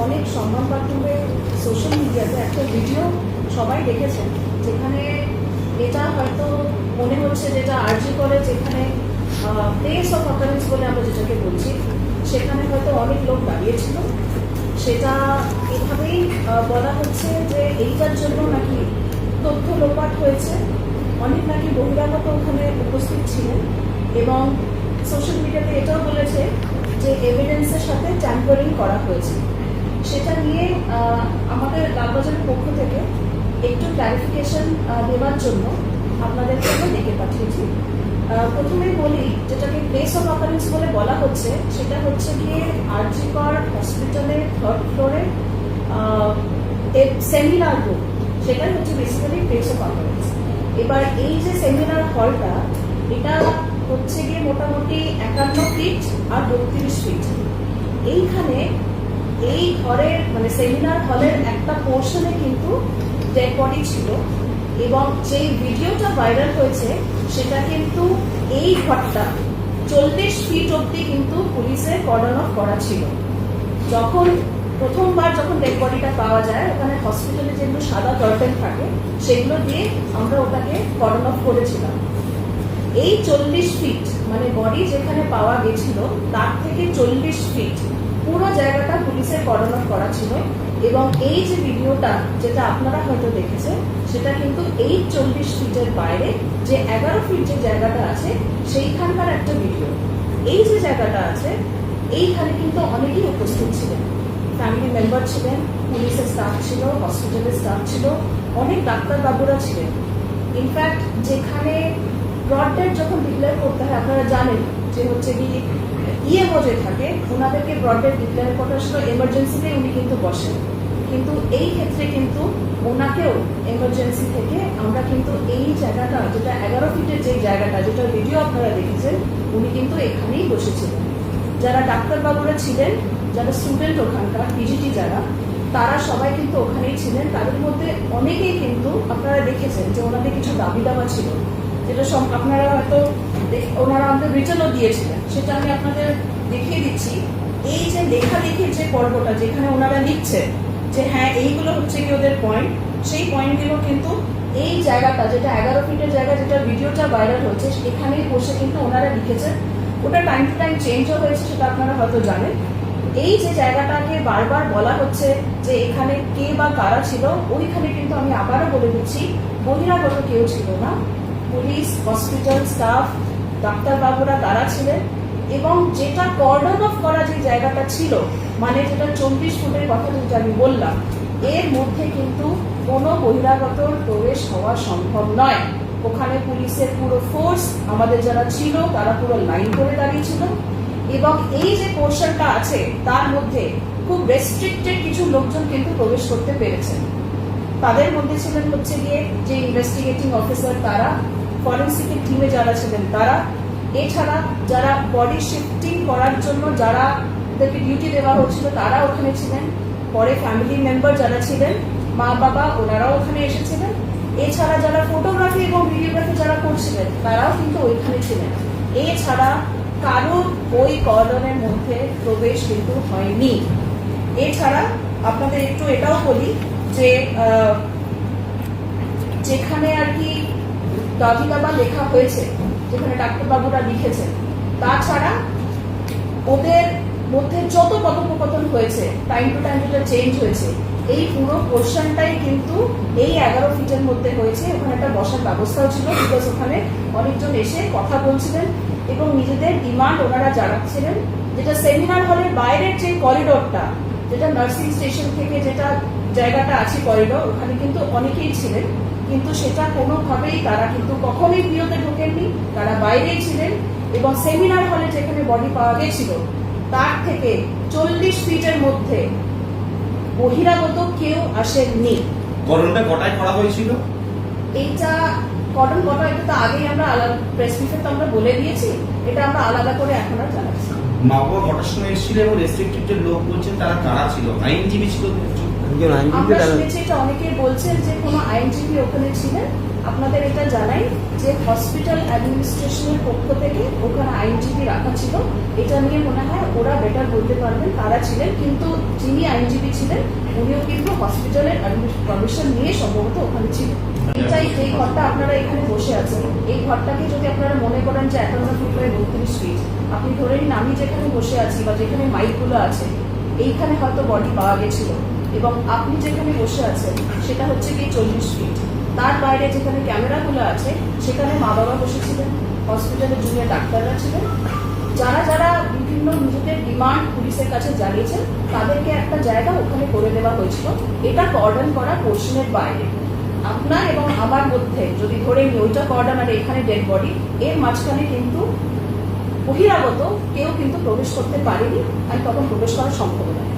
অনেক সংবাদ মাধ্যমে সোশ্যাল মিডিয়াতে একটা ভিডিও সবাই দেখেছেন, যেখানে এটা হয়তো মনে হচ্ছে যেটা আর্জি করে, যেখানে প্লেস অফ অকারেন্স বলে আমরা যেটাকে বলছি, সেখানে হয়তো অনেক লোক দাঁড়িয়েছিল। সেটা এভাবেই বলা হচ্ছে যে এইটার জন্য নাকি তথ্য লোপাট হয়েছে। অনেক নাকি বহিরাগত ওখানে উপস্থিত ছিলেন এবং সোশ্যাল মিডিয়াতে এটাও বলেছে যে এভিডেন্সের সাথে ট্যাম্পারিং করা হয়েছে। সেটা নিয়ে আমাদের লালবাজারের পক্ষ থেকে একটু ক্লারিফিকেশন দেওয়ার জন্য আপনাদের জন্য ডেকে পাঠিয়েছি। প্রথমে বলি, যেটাকে প্লেস অফ অকারেন্স বলে বলা হচ্ছে, সেটা হচ্ছে গিয়ে আরজিকর হসপিটালের থার্ড ফ্লোরে সেমিনার রুম সেটাই হচ্ছে বেসিক্যালি প্লেস অফ অকারেন্স এবার এই যে সেমিনার হলটা এটা হচ্ছে গিয়ে মোটামুটি একান্ন ফিট আর বত্রিশ ফিট এইখানে এই ঘরের মানে সেমিনার হলের একটা পোর্শনে কিন্তু ডেড বডি ছিল এবং যেই ভিডিওটা ভাইরাল হয়েছে, সেটা কিন্তু এই ঘরটা চল্লিশ ফিট অব্দি কিন্তু পুলিশের কর্ডন অফ করা ছিল। যখন প্রথমবার যখন ডেড বডিটা পাওয়া যায়, ওখানে হসপিটালে যেগুলো সাদা কার্টেন থাকে, সেগুলো দিয়ে আমরা ওটাকে কর্ডন অফ করেছিলাম। এই চল্লিশ ফিট মানে বডি যেখানে পাওয়া গেছিল, তার থেকে চল্লিশ ফিট পুরো জায়গাটা পুলিশের কর্ডন অফ করা ছিল এবং এই যে ভিডিওটা, যেটা আপনারা হয়তো দেখেছেন, সেটা কিন্তু এই চল্লিশ ফিটের বাইরে যে এগারো ফিট যে জায়গাটা আছে, সেইখানকার একটা ভিডিও। এই যে জায়গাটা আছে, এইখানে কিন্তু অনেকেই উপস্থিত ছিলেন। ফ্যামিলি মেম্বার ছিলেন, পুলিশের স্টাফ ছিল হসপিটালের স্টাফ ছিল, অনেক ডাক্তারবাবুরা ছিলেন। ইনফ্যাক্ট যেখানে ব্রডডেড যখন ডিক্লেয়ার করতে হয়, আপনারা জানেন যে হচ্ছে কি ইএমও যে থাকে, ওনাদেরকে ব্রডডেড ডিক্লেয়ার করার সময় এমার্জেন্সিতে উনি কিন্তু বসেন। কিন্তু এই ক্ষেত্রে কিন্তু ওনাকেও এমার্জেন্সি থেকে আমরা কিন্তু এই জায়গাটা, যেটা এগারো ফিটের যে জায়গাটা যেটা ভিডিও আপনারা দেখেছেন, উনি কিন্তু এখানেই বসেছিলেন। যারা ডাক্তারবাবুরা ছিলেন, যারা স্টুডেন্ট ওখানকার পিজিটি যারা, তারা সবাই কিন্তু ওখানেই ছিলেন। তাদের মধ্যে অনেকেই কিন্তু আপনারা দেখেছেন যে ওনাদের কিছু দাবি দাবা ছিল, যেটা আপনারা হয়তো ওনারা আমাদের রিটার্নও দিয়েছিলেন। সেটা আমি আপনাদের দেখিয়ে দিচ্ছি। এই যে লেখালেখির যে পর্বটা যেখানে ওনারা লিখছেন যে হ্যাঁ এইগুলো হচ্ছে কি ওদের পয়েন্ট সেই পয়েন্টগুলো কিন্তু এই জায়গাটা, যেটা এগারো ফিটের জায়গা, যেটা ভিডিওটা ভাইরাল হচ্ছে এখানেই বসে কিন্তু ওনারা লিখেছেন ওটা টাইম টু টাইম চেঞ্জও হয়েছে, সেটা আপনারা হয়তো জানেন। এই যে জায়গাটাকে বারবার বলা হচ্ছে যে এখানে কে বা কারা ছিল, ওইখানে কিন্তু আমি আবারও বলে দিচ্ছি বহিরাগত কেউ ছিল না। পুলিশ হসপিটাল স্টাফ ডাক্তারবাবুরা তারা ছিলেন এবং যেটা কর্ডন অফ করা যে জায়গাটা ছিল মানে যেটা চব্বিশ ফুটের কথা যেটা আমি বললাম, এর মধ্যে কিন্তু কোনো বহিরাগত প্রবেশ হওয়া সম্ভব নয়। ওখানে পুলিশের পুরো ফোর্স আমাদের যারা ছিল, তারা পুরো লাইন করে দাঁড়িয়েছিল এবং এই যে পোর্শনটা আছে, তার মধ্যে খুব রেস্ট্রিক্টেড কিছু লোকজন কিন্তু প্রবেশ করতে পেরেছেন। তাদের মধ্যে ছিলেন হচ্ছে গিয়ে যে ইনভেস্টিগেটিং অফিসার তারা ফরেন্সিকের টিমে যারা ছিলেন, তারা, এছাড়া যারা বডি শিফটিং করার জন্য যারা তাদেরকে ডিউটি দেওয়া হচ্ছিল, তারা ওখানে ছিলেন। পরে ফ্যামিলি মেম্বার যারা ছিলেন, মা, বাবা, ওনারাও ওখানে এসেছিলেন। এছাড়া যারা ফটোগ্রাফি এবং ভিডিওগ্রাফি যারা করছিলেন, তারাও কিন্তু ওইখানে ছিলেন। এছাড়া কারোর ওই কর্ডনের মধ্যে প্রবেশ কিন্তু হয়নি। এছাড়া আপনাদের একটু এটাও বলি যে যেখানে আর কি দাবি দাবা লেখা হয়েছে, যেখানে ডাক্তারবাবুরা লিখেছেন। তাছাড়া ওদের মধ্যে যত কথোপকথন হয়েছে টাইম টু টাইম যেটা চেঞ্জ হয়েছে, এই পুরো পোর্শনটাই কিন্তু এই এগারো ফিটের মধ্যে হয়েছে। ওখানে একটা বসার ব্যবস্থাও ছিল বিকজ ওখানে অনেকজন এসে কথা বলছিলেন এবং নিজেদের ডিমান্ড ওনারা জানাচ্ছিলেন। যেটা সেমিনার হলের বাইরের যে করিডোরটা যেটা নার্সিং স্টেশন থেকে যেটা জায়গাটা আছে করিডোর ওখানে কিন্তু অনেকেই ছিলেন কিন্তু সেটা কোনোভাবেই তারা কিন্তু কখনোই বিয়েতে ঢোকেননি। তারা বাইরেই ছিলেন এবং সেমিনার হলে যেখানে বডি পাওয়া গেছিল তার থেকে চল্লিশ ফিটের মধ্যে বহিরাগত কেউ আসেননি। গরমটা কটায় করা হয়েছিল? এইটা কটন কটন এটা তো আগেই আমরা আলাদা প্রেস তো আমরা বলে দিয়েছি এটা আমরা আলাদা করে এখন আর জানাচ্ছি মা বাবা কটার সময় এসেছিল এবং রেস্ট্রিক্টেড যে লোক বলছেন তারা কারা ছিল? আইনজীবী ছিল? একজন আইনজীবী আমরা শুনেছি এটা অনেকেই বলছেন যে কোনো আইনজীবী ওখানে ছিলেন। আপনাদের এটা জানাই যে হসপিটাল অ্যাডমিনিস্ট্রেশনের পক্ষ থেকে ওখানে আইনজীবী রাখা ছিল। এটা নিয়ে মনে হয় ওরা বেটার বলতে পারবেন তারা ছিলেন কিন্তু যিনি আইনজীবী ছিলেন উনিও কিন্তু হসপিটালের পারমিশন নিয়ে সম্ভবত ওখানে ছিলেন। এটাই এই ঘরটা আপনারা এখানে বসে আছেন। এই ঘরটাকে যদি আপনারা মনে করেন যে একান্ন ফিট বাই বত্রিশ ফিট আপনি ধরে নিন আমি যেখানে বসে আছি বা যেখানে মাইকগুলো আছে এইখানে হয়তো বডি পাওয়া গেছিল। এবং আপনি যেখানে বসে আছেন, সেটা হচ্ছে কি চল্লিশ ফিট তার বাইরে যেখানে ক্যামেরাগুলো আছে, সেখানে মা বাবা বসেছিলেন, হসপিটালে জুনিয়র ডাক্তাররা ছিলেন। যারা যারা বিভিন্ন নিজেদের ডিমান্ড পুলিশের কাছে জানিয়েছেন, তাদেরকে একটা জায়গা ওখানে করে দেওয়া হয়েছিল। এটা কর্ডন করা পোর্শনের বাইরে। আপনার এবং আমার মধ্যে যদি ধরে নিই ওইটা কর্ডন আর এখানে ডেড বডি এর মাঝখানে কিন্তু বহিরাগত কেউ কিন্তু প্রবেশ করতে পারেনি আর তখন প্রবেশ করা সম্ভব নয়।